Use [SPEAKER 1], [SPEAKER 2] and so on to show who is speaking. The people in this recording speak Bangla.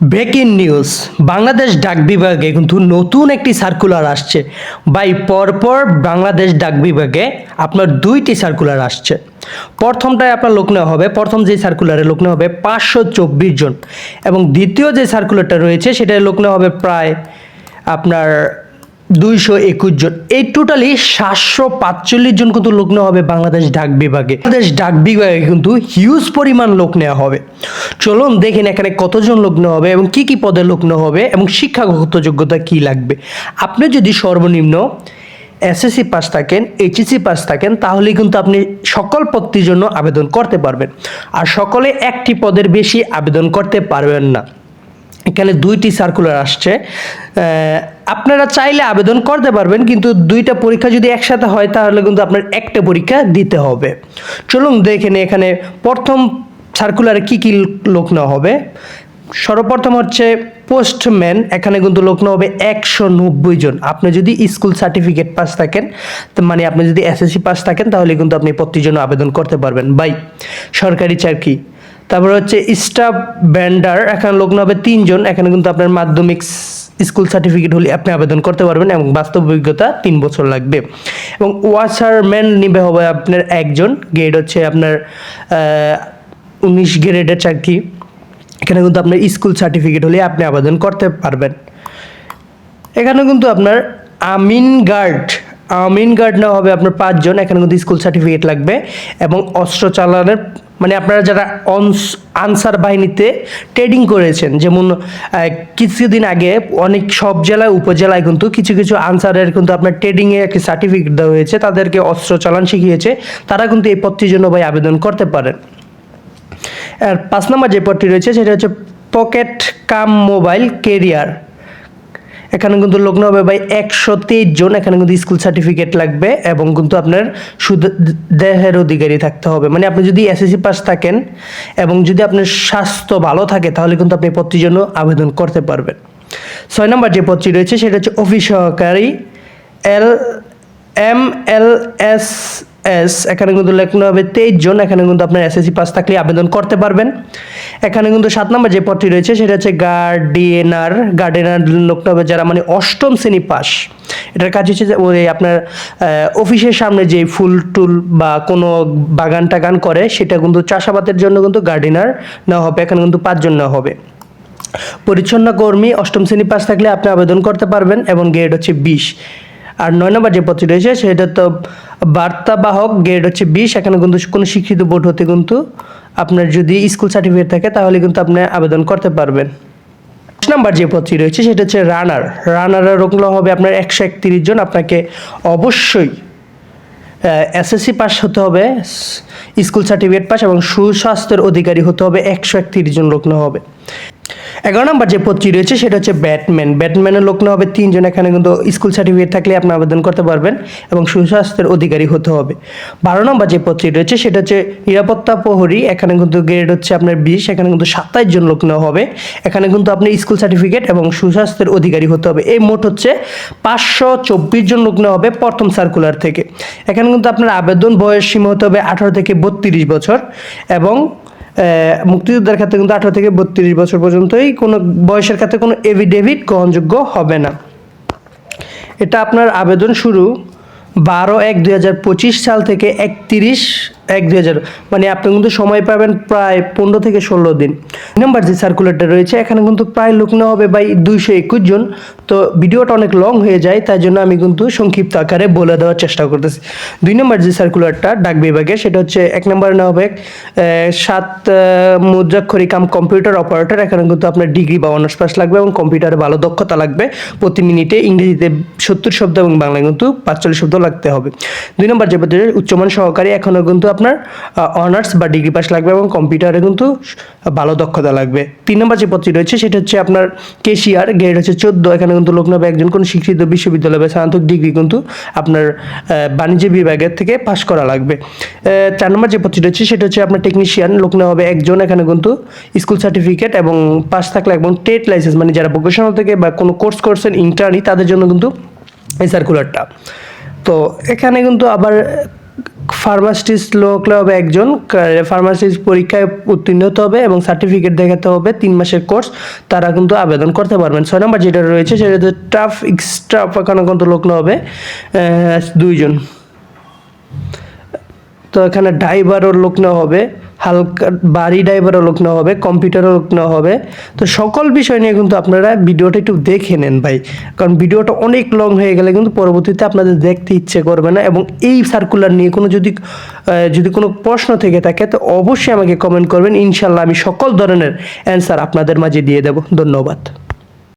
[SPEAKER 1] ব্রেকিং নিউজ, বাংলাদেশ ডাক বিভাগে কিন্তু নতুন একটি সার্কুলার আসছে। বাই পরপর বাংলাদেশ ডাক বিভাগে আপনার দুইটি সার্কুলার আসছে। প্রথমটায় আপনার লোক নেওয়া হবে, প্রথম যে সার্কুলারে লোক নেওয়া হবে পাঁচশো চব্বিশ জন। এবং দ্বিতীয় যে সার্কুলারটা রয়েছে, সেটায় লোক নেওয়া হবে প্রায় আপনার দুইশো একুশ জন। এই টোটালি সাতশো পাঁচচল্লিশ জন কিন্তু লোক নেওয়া হবে বাংলাদেশ ডাক বিভাগে। বাংলাদেশ ডাক বিভাগে কিন্তু হিউজ পরিমাণ লোক নেওয়া হবে। চলুন দেখেন এখানে কতজন নেওয়া হবে এবং কি কি পদে নেওয়া হবে এবং শিক্ষাগত যোগ্যতা কি লাগবে। আপনি যদি সর্বনিম্ন এসএসসি পাস থাকেন এইচএসসি পাস থাকেন, তাহলে কিন্তু আপনি সকল পদটির জন্য আবেদন করতে পারবেন। আর সকলে একটি পদের বেশি আবেদন করতে পারবেন না। এখানে দুইটি সার্কুলার আসছে। আপনারা চাইলে আবেদন করতে পারবেন, কিন্তু দুইটা পরীক্ষা যদি একসাথে হয়, তাহলে কিন্তু আপনার একটা পরীক্ষা দিতে হবে। চলুন দেখেন এখানে প্রথম সার্কুলারে কি কি লোক নেওয়া হবে। সর্বপ্রথম হচ্ছে পোস্টম্যান এখানে কিন্তু লোক হবে একশো নব্বই জন। আপনি যদি স্কুল সার্টিফিকেট পাস থাকেন মানে আপনি যদি এসএসসি পাস থাকেন, তাহলে কিন্তু আপনি প্রতির জন্য আবেদন করতে পারবেন। বাই সরকারি চাকরি। তারপর হচ্ছে স্টাফ ব্যান্ডার এখানে লোক হবে তিনজন, এখানে কিন্তু আপনার মাধ্যমিক স্কুল সার্টিফিকেট হলে আপনি আবেদন করতে পারবেন এবং বাস্তব অভিজ্ঞতা তিন বছর লাগবে। এবং ওয়াশারম্যান নিবে হবে আপনার একজন গ্রেড হচ্ছে আপনার উনিশ গ্রেডের চাকরি। এখানে কিন্তু আপনার স্কুল সার্টিফিকেট হলে আপনি আবেদন করতে পারবেন। এখানে কিন্তু আপনার আমিন গার্ড আমিন গার্ড নেওয়া হবে আপনার পাঁচজন, এখানে কিন্তু স্কুল সার্টিফিকেট লাগবে এবং অস্ত্র চালানোর মানে আপনারা যারা অনস, আনসার বাহিনীতে ট্রেডিং করেছেন, যেমন কিছুদিন আগে অনেক সব জেলায়, উপজেলায় কিন্তু কিছু কিছু আনসারের কিন্তু আপনার ট্রেডিংয়ে একটি সার্টিফিকেট দেওয়া হয়েছে, তাদেরকে অস্ত্র চালান শিখিয়েছে, তারা কিন্তু এই পদটির জন্য ভাই আবেদন করতে পারেন। আর পাঁচ নম্বর যে পদটি রয়েছে, সেটা হচ্ছে পকেট কাম মোবাইল কেরিয়ার এখানে কিন্তু লগ্ন হবে ভাই একশো তেইশ জন। এখানে কিন্তু স্কুল সার্টিফিকেট লাগবে এবং কিন্তু আপনার শুধু দেহের অধিকারী থাকতে হবে। মানে আপনি যদি এসএসসি পাস থাকেন এবং যদি আপনার স্বাস্থ্য ভালো থাকে, তাহলে কিন্তু আপনি পদটির জন্য আবেদন করতে পারবেন। ছয় নম্বর যে পদটি রয়েছে, সেটা হচ্ছে অফিস সহকারী L M L S S, এখানে কিন্তু লেখানো হবে তেইশ জন, এখানে কিন্তু আপনার এসএসসি পাস থাকলে আবেদন করতে পারবেন। এখানে কিন্তু সাত নম্বর যে পদটি রয়েছে, সেটা হচ্ছে গার্ডিয়েনার গার্ডিয়ানার লোকটা হবে যারা মানে অষ্টম শ্রেণি পাস এটার কাজ হচ্ছে ওই আপনার অফিসের সামনে যে ফুল টুল বা কোনো বাগান টাগান করে, সেটা কিন্তু চাষাবাদের জন্য কিন্তু গার্ডিনার নেওয়া হবে, এখানে কিন্তু পাঁচজন নেওয়া হবে। পরিচ্ছন্ন কর্মী, অষ্টম শ্রেণি পাস থাকলে আপনি আবেদন করতে পারবেন, এবং গ্রেড হচ্ছে বিশ। আর নয় নম্বর যে পদটি রয়েছে, সেটা তো বার্তাবাহক গ্রেড হচ্ছে বিশ, এখানে কিন্তু কোনো শিক্ষিত বোর্ড হতে কিন্তু আপনার যদি স্কুল সার্টিফিকেট থাকে, তাহলে কিন্তু আপনি আবেদন করতে পারবেন। নাম্বার যে পদটি রয়েছে, সেটা হচ্ছে রানার রানারের রোগল হবে আপনার একশো একত্রিশ জন। আপনাকে অবশ্যই এসএসসি পাস হতে হবে স্কুল সার্টিফিকেট পাস এবং সুস্বাস্থ্যের অধিকারী হতে হবে, একশো একত্রিশ জন লোক হবে। এগারো নম্বর যে পদটি রয়েছে, সেটা হচ্ছে ব্যাটম্যান। ব্যাটম্যানের লোক নেওয়া হবে তিনজন, এখানে কিন্তু স্কুল সার্টিফিকেট থাকলে আপনি আবেদন করতে পারবেন এবং সুস্বাস্থ্যের অধিকারী হতে হবে। বারো নম্বর যে পদটি রয়েছে, সেটা হচ্ছে নিরাপত্তা প্রহরী, এখানে কিন্তু গ্রেড হচ্ছে আপনার বিশ, এখানে কিন্তু সাতাইশ জন লোক নেওয়া হবে। এখানে কিন্তু আপনি স্কুল সার্টিফিকেট এবং সুস্বাস্থ্যের অধিকারী হতে হবে। এই মোট হচ্ছে পাঁচশো চব্বিশ জন লোক নেওয়া হবে প্রথম সার্কুলার থেকে। এখানে কিন্তু আপনার আবেদন বয়স সীমা হতে হবে আঠারো থেকে বত্রিশ বছর এবং মুক্তিযোদ্ধার ক্ষেত্রে কিন্তু আঠারো থেকে বত্রিশ বছর পর্যন্তই কোনো বয়সের ক্ষেত্রে কোনো এভিডেভিট গ্রহণযোগ্য হবে না। এটা আপনার আবেদন শুরু বারো এক দুই সাল থেকে একত্রিশ এক দুই হাজার। মানে আপনি কিন্তু সময় পাবেন প্রায় পনেরো থেকে ষোলো দিন। নাম্বার যে সার্কুলারটা রয়েছে এখানে কিন্তু প্রায় লোক নেওয়া হবে বাই দুইশো একুশ জন। তো ভিডিওটা অনেক লং হয়ে যায় তাই জন্য আমি কিন্তু সংক্ষিপ্ত আকারে বলে দেওয়ার চেষ্টা করতেছি। দুই নম্বর যে সার্কুলারটা ডাক বিভাগে সেটা হচ্ছে এক নম্বরে নেওয়া হবে সাত আহ, মুদ্রাক্ষরী কাম কম্পিউটার অপারেটর এখানে কিন্তু আপনার ডিগ্রি বা অনার্স পাস লাগবে এবং কম্পিউটারে ভালো দক্ষতা লাগবে। প্রতি মিনিটে ইংরেজিতে সত্তর শব্দ এবং বাংলায় কিন্তু পাঁচচল্লিশ শব্দ লাগতে হবে। দুই নম্বর যে উচ্চমান সহকারী এখনও কিন্তু আপনার অনার্স বা ডিগ্রি পাস লাগবে এবং কম্পিউটারে কিন্তু ভালো দক্ষতা লাগবে। তিন নম্বর যে পদটি রয়েছে, সেটা হচ্ছে আপনার কেশিয়ার গ্রেড হচ্ছে চোদ্দ। এখানে কিন্তু লোক নেবে একজন কোনো শিক্ষিত বিশ্ববিদ্যালয় বা স্নাতক ডিগ্রি কিন্তু আপনার বাণিজ্য বিভাগের থেকে পাশ করা লাগবে। চার নম্বর যে পদটি রয়েছে, সেটা হচ্ছে আপনার টেকনিশিয়ান লোক নেওয়া হবে একজন। এখানে কিন্তু স্কুল সার্টিফিকেট এবং পাস থাকলে এবং ট্রেড লাইসেন্স মানে যারা ভোকেশনাল থেকে বা কোনো কোর্স করছেন ইন্টারনি তাদের জন্য কিন্তু এই সার্কুলারটা তো এখানে কিন্তু আবার ফার্মাসিস্ট লোক হবে একজন ফার্মাসিস্ট পরীক্ষায় উত্তীর্ণ হতে হবে এবং সার্টিফিকেট দেখাতে হবে, তিন মাসের কোর্স, তারা কিন্তু আবেদন করতে পারবেন। ছয় নম্বর যেটা রয়েছে, সেটা হচ্ছে টাফ এখানে কিন্তু লোক হবে দুইজন। তো এখানে ড্রাইভারও লোক নেওয়া হবে। হালকা বাড়ি ড্রাইভারও লোক নেওয়া হবে কম্পিউটারও লোক নেওয়া হবে। তো সকল বিষয় নিয়ে কিন্তু আপনারা ভিডিওটা একটু দেখে নেন ভাই। কারণ ভিডিওটা অনেক লং হয়ে গেলে কিন্তু পরবর্তীতে আপনাদের দেখতে ইচ্ছে করবে না এবং এই সার্কুলার নিয়ে কোনো যদি যদি কোনো প্রশ্ন থেকে থাকে, তো অবশ্যই আমাকে কমেন্ট করবেন। ইনশাল্লাহ আমি সকল ধরনের অ্যান্সার আপনাদের মাঝে দিয়ে দেব। ধন্যবাদ।